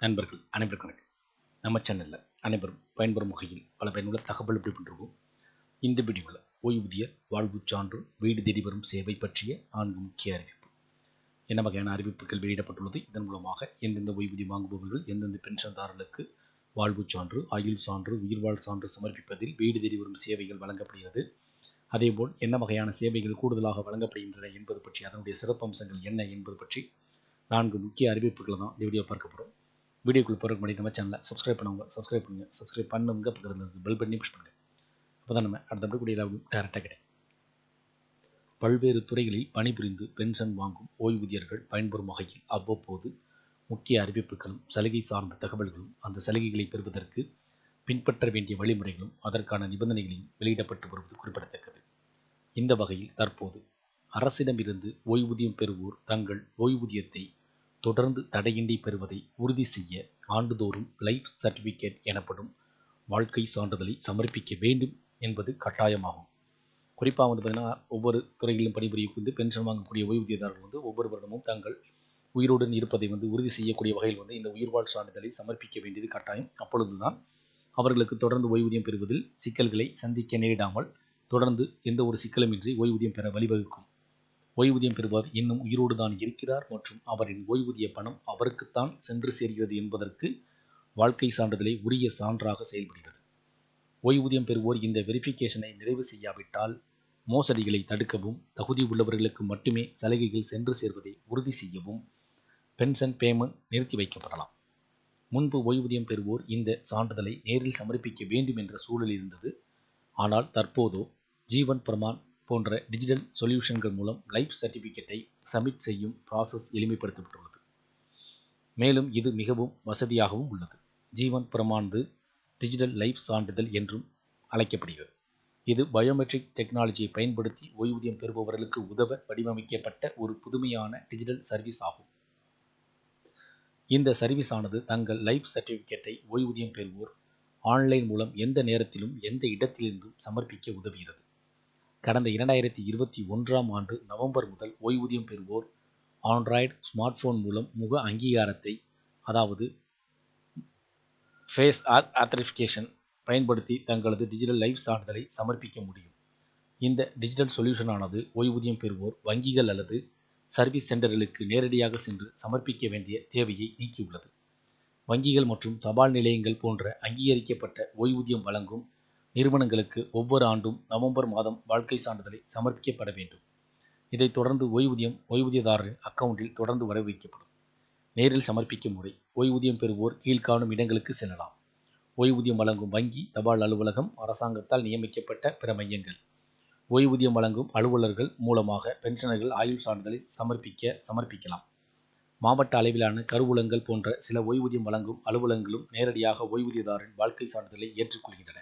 நண்பர்கள் அனைவருக்கும் வணக்கம். நம்ம சேனலில் அனைவரும் பயன்பெறும் வகையில் பல பயனுள்ள தகவல் எப்படி பண்ணிருக்கோம் இந்த வீடியோவில் ஓய்வூதிய வாழ்வுச் சான்று வீடு தேடி வரும் சேவை பற்றிய நான்கு முக்கிய அறிவிப்பு. என்ன வகையான அறிவிப்புகள் வெளியிடப்பட்டுள்ளது? இதன் மூலமாக எந்தெந்த ஓய்வூதியம் வாங்குபவர்கள் எந்தெந்த பென்ஷன்தாரர்களுக்கு வாழ்வுச் சான்று ஆயுள் சான்று உயிர்வாழ் சான்று சமர்ப்பிப்பதில் வீடு தேடி வரும் சேவைகள் வழங்கப்படுகிறது. அதேபோல் என்ன வகையான சேவைகள் கூடுதலாக வழங்கப்படுகின்றன என்பது பற்றி அதனுடைய சிறப்பம்சங்கள் என்ன என்பது பற்றி நான்கு முக்கிய அறிவிப்புகளை தான் இந்த வீடியோ பார்க்க போகிறோம் வீடியோக்குள்ளே போகிறதுக்கு முன்னாடி நம்ம சேனலை சப்ஸ்கிரைப் பண்ணுவாங்க சப்ஸ்கிரைப் பண்ணுங்கள் சப்ஸ்கிரைப் பண்ணுங்க பக்கத்தில் இருந்து பெல் பண்ணி புஷ் பண்ணுங்கள் அப்போ தான் நம்ம அடுத்தபடி கூடிய லாபம் டேரெக்டாக கிடைக்கும். பல்வேறு துறைகளில் பணிபுரிந்து பென்ஷன் வாங்கும் ஓய்வூதியர்கள் பயன்பெறும் வகையில் அவ்வப்போது முக்கிய அறிவிப்புகளும் சலுகை சார்ந்த தகவல்களும் அந்த சலுகைகளை பெறுவதற்கு பின்பற்ற வேண்டிய வழிமுறைகளும் அதற்கான நிபந்தனைகளையும் வெளியிடப்பட்டு வருவது குறிப்பிடத்தக்கது. இந்த வகையில் தற்போது அரசிடமிருந்து ஓய்வூதியம் பெறுவோர் தங்கள் ஓய்வூதியத்தை தொடர்ந்து தடையின்றி பெறுவதை உறுதி செய்ய ஆண்டுதோறும் லைஃப் சர்டிஃபிகேட் எனப்படும் வாழ்க்கை சான்றிதழை சமர்ப்பிக்க வேண்டும் என்பது கட்டாயமாகும். குறிப்பாக வந்து பார்த்திங்கன்னா ஒவ்வொரு துறைகளிலும் பணிபுரியக்கூடிய பென்ஷன் வாங்கக்கூடிய ஓய்வூதியதாரர்கள் வந்து ஒவ்வொரு வருடமும் தங்கள் உயிருடன் இருப்பதை வந்து உறுதி செய்யக்கூடிய வகையில் வந்து இந்த உயிர்வாழ் சான்றிதழை சமர்ப்பிக்க வேண்டியது கட்டாயம். அப்பொழுதுதான் அவர்களுக்கு தொடர்ந்து ஓய்வூதியம் பெறுவதில் சிக்கல்களை சந்திக்க நேரிடாமல் தொடர்ந்து எந்த ஒரு சிக்கலுமின்றி ஓய்வூதியம் பெற வழிவகுக்கும். ஓய்வூதியம் பெறுவார் இன்னும் உயிரோடு தான் இருக்கிறார் மற்றும் அவரின் ஓய்வூதிய பணம் அவருக்குத்தான் சென்று சேர்கிறது என்பதற்கு வாழ்க்கை சான்றிதழை உரிய சான்றாக செயல்படுகிறது. ஓய்வூதியம் பெறுவோர் இந்த வெரிஃபிகேஷனை நிறைவு செய்யாவிட்டால் மோசடிகளை தடுக்கவும் தகுதி உள்ளவர்களுக்கு மட்டுமே சலுகைகள் சென்று சேர்வதை உறுதி செய்யவும் பென்ஷன் பேமெண்ட் நிறுத்தி வைக்கப்படலாம். முன்பு ஓய்வூதியம் பெறுவோர் இந்த சான்றிதழை நேரில் சமர்ப்பிக்க வேண்டும் என்ற சூழல் இருந்தது. ஆனால் தற்போதோ ஜீவன் பிரமான் போன்ற டிஜிட்டல் சொல்யூஷன்கள் மூலம் லைஃப் சர்டிஃபிகேட்டை சப்மிட் செய்யும் ப்ராசஸ் எளிமைப்படுத்தப்பட்டுள்ளது. மேலும் இது மிகவும் வசதியாகவும் உள்ளது. ஜீவன் பிரமாண்டு டிஜிட்டல் லைஃப் சான்றிதழ் என்றும் அழைக்கப்படுகிறது. இது பயோமெட்ரிக் டெக்னாலஜியை பயன்படுத்தி ஓய்வூதியம் பெறுபவர்களுக்கு உதவ வடிவமைக்கப்பட்ட ஒரு புதுமையான டிஜிட்டல் சர்வீஸ் ஆகும். இந்த சர்வீஸ் ஆனது தங்கள் லைஃப் சர்டிஃபிகேட்டை ஓய்வூதியம் பெறுவோர் ஆன்லைன் மூலம் எந்த நேரத்திலும் எந்த இடத்திலிருந்தும் சமர்ப்பிக்க உதவுகிறது. கடந்த இரண்டாயிரத்தி இருபத்தி ஒன்றாம் ஆண்டு நவம்பர் முதல் ஓய்வூதியம் பெறுவோர் ஆண்ட்ராய்டு ஸ்மார்ட் ஃபோன் மூலம் முக அங்கீகாரத்தை அதாவது ஃபேஸ் ஆத்தரிஃபிகேஷன் பயன்படுத்தி தங்களது டிஜிட்டல் லைஃப் சான்றிதழை சமர்ப்பிக்க முடியும். இந்த டிஜிட்டல் சொல்யூஷனானது ஓய்வூதியம் பெறுவோர் வங்கிகள் அல்லது சர்வீஸ் சென்டர்களுக்கு நேரடியாக சென்று சமர்ப்பிக்க வேண்டிய தேவையை நீக்கியுள்ளது. வங்கிகள் மற்றும் தபால் நிலையங்கள் போன்ற அங்கீகரிக்கப்பட்ட ஓய்வூதியம் வழங்கும் நிறுவனங்களுக்கு ஒவ்வொரு ஆண்டும் நவம்பர் மாதம் வாழ்க்கை சான்றிதழை சமர்ப்பிக்கப்பட வேண்டும். இதைத் தொடர்ந்து ஓய்வூதியம் ஓய்வூதியதாரரின் அக்கவுண்டில் தொடர்ந்து வரவைக்கப்படும் நேரில் சமர்ப்பிக்கும் முறை ஓய்வூதியம் பெறுவோர் கீழ்காணும் இடங்களுக்கு செல்லலாம். ஓய்வூதியம் வழங்கும் வங்கி தபால் அலுவலகம் அரசாங்கத்தால் நியமிக்கப்பட்ட பிற மையங்கள். ஓய்வூதியம் வழங்கும் அலுவலர்கள் மூலமாக பென்ஷனர்கள் ஆயுள் சான்றிதழை சமர்ப்பிக்க சமர்ப்பிக்கலாம். மாவட்ட அளவிலான கருவூலங்கள் போன்ற சில ஓய்வூதியம் வழங்கும் அலுவலகங்களும் நேரடியாக ஓய்வூதியதாரின் வாழ்க்கை சான்றிதழை ஏற்றுக்கொள்கின்றன.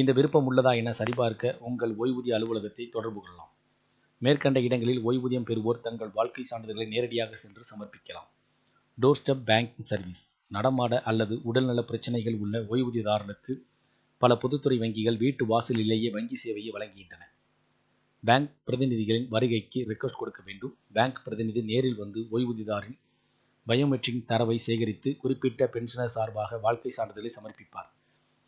இந்த விருப்பம் உள்ளதா என சரிபார்க்க உங்கள் ஓய்வூதிய அலுவலகத்தை தொடர்பு கொள்ளலாம். மேற்கண்ட இடங்களில் ஓய்வூதியம் பெறுவோர் தங்கள் வாழ்க்கை சான்றிதழ்களை நேரடியாக சென்று சமர்ப்பிக்கலாம். Door step banking service. நடமாட அல்லது உடல்நல பிரச்சனைகள் உள்ள ஓய்வூதியதாரர்களுக்கு பல பொதுத்துறை வங்கிகள் வீட்டு வாசலிலேயே வங்கி சேவையை வழங்குகின்றன. பேங்க் பிரதிநிதிகளின் வருகைக்கு ரெக்வஸ்ட் கொடுக்க வேண்டும். பேங்க் பிரதிநிதி நேரில் வந்து ஓய்வூதியதாரின் பயோமெட்ரிக் தரவை சேகரித்து குறிப்பிட்ட பென்ஷனர் சார்பாக வாழ்க்கை சான்றிதழை சமர்ப்பிப்பார்.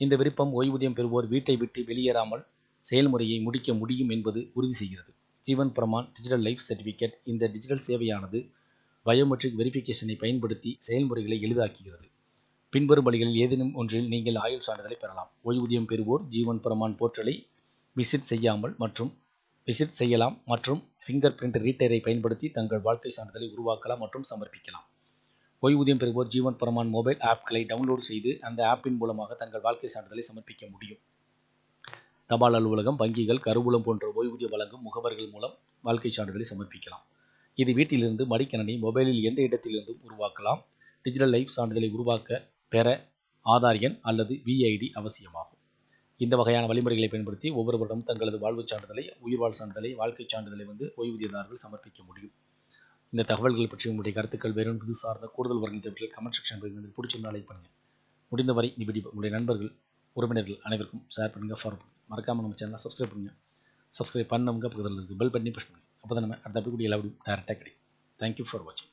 இந்த விருப்பம் ஓய்வூதியம் பெறுவோர் வீட்டை விட்டு வெளியேறாமல் செயல்முறையை முடிக்க முடியும் என்பது உறுதி செய்கிறது. Jeevan Pramaan digital life certificate இந்த டிஜிட்டல் சேவையானது பயோமெட்ரிக் வெரிஃபிகேஷனை பயன்படுத்தி செயல்முறைகளை எளிதாக்குகிறது. பின்வரும் வழிகளில் ஏதேனும் ஒன்றில் நீங்கள் ஆயுள் சான்றிதழை பெறலாம். ஓய்வூதியம் பெறுவோர் ஜீவன் பிரமான் போர்ட்டலை விசிட் செய்யாமல் மற்றும் விசிட் செய்யலாம் மற்றும் ஃபிங்கர் பிரிண்ட் ரீட்டரை பயன்படுத்தி தங்கள் வாழ்க்கை சான்றிதழை உருவாக்கலாம் மற்றும் சமர்ப்பிக்கலாம். ஓய்வூதியம் பெறுவோர் ஜீவன் பிரமான் மொபைல் ஆப்களை டவுன்லோடு செய்து அந்த ஆப்பின் மூலமாக தங்கள் வாழ்க்கை சான்றிதழை சமர்ப்பிக்க முடியும். தபால் அலுவலகம் வங்கிகள் கருவூலம் போன்ற ஓய்வூதியம் வழங்கும் முகவர்கள் மூலம் வாழ்க்கை சான்றிதழை சமர்ப்பிக்கலாம். இது வீட்டிலிருந்து மடிக்கணனி மொபைலில் எந்த இடத்திலிருந்தும் உருவாக்கலாம். டிஜிட்டல் லைஃப் சான்றிதழை உருவாக்க பெற ஆதார் எண் அல்லது விஐடி அவசியமாகும். இந்த வகையான வழிமுறைகளை பயன்படுத்தி ஒவ்வொருவரிடமும் தங்களது வாழ்வுச் சான்றிதழை உயிர்வாழ் சான்றிதழை வாழ்க்கை சான்றிதழை வந்து ஓய்வூதியதாரர்கள் சமர்ப்பிக்க முடியும். இந்த தகவல்கள் பற்றி உங்களுடைய கருத்துக்கள் வேறும் புது சார்ந்த கூடுதல் வரும் தேவைகள் கமெண்ட் செக்ஷன் பகுதியில் பிடிச்சிருந்தால் லைக் பண்ணுங்கள் முடிந்தவரை இப்படி உங்களுடைய நண்பர்கள் உறவினர்கள் அனைவருக்கும் ஷேர் பண்ணுங்கள் ஃபாலோ பண்ணுங்கள் மறக்காமல் நம்ம சேனலை சப்ஸ்கிரைப் பண்ணுங்கள் சப்ஸ்கிரைப் பண்ணவங்க பக்கத்தில் இருக்குது பெல் பண்ணி ப்ரெஸ் பண்ணுங்கள் அப்போ தான் நம்ம அடுத்த அப்படி எல்லா வீடியோ டேரெக்டாக கிடைக்கும். தேங்க்யூ ஃபார் வாட்சிங்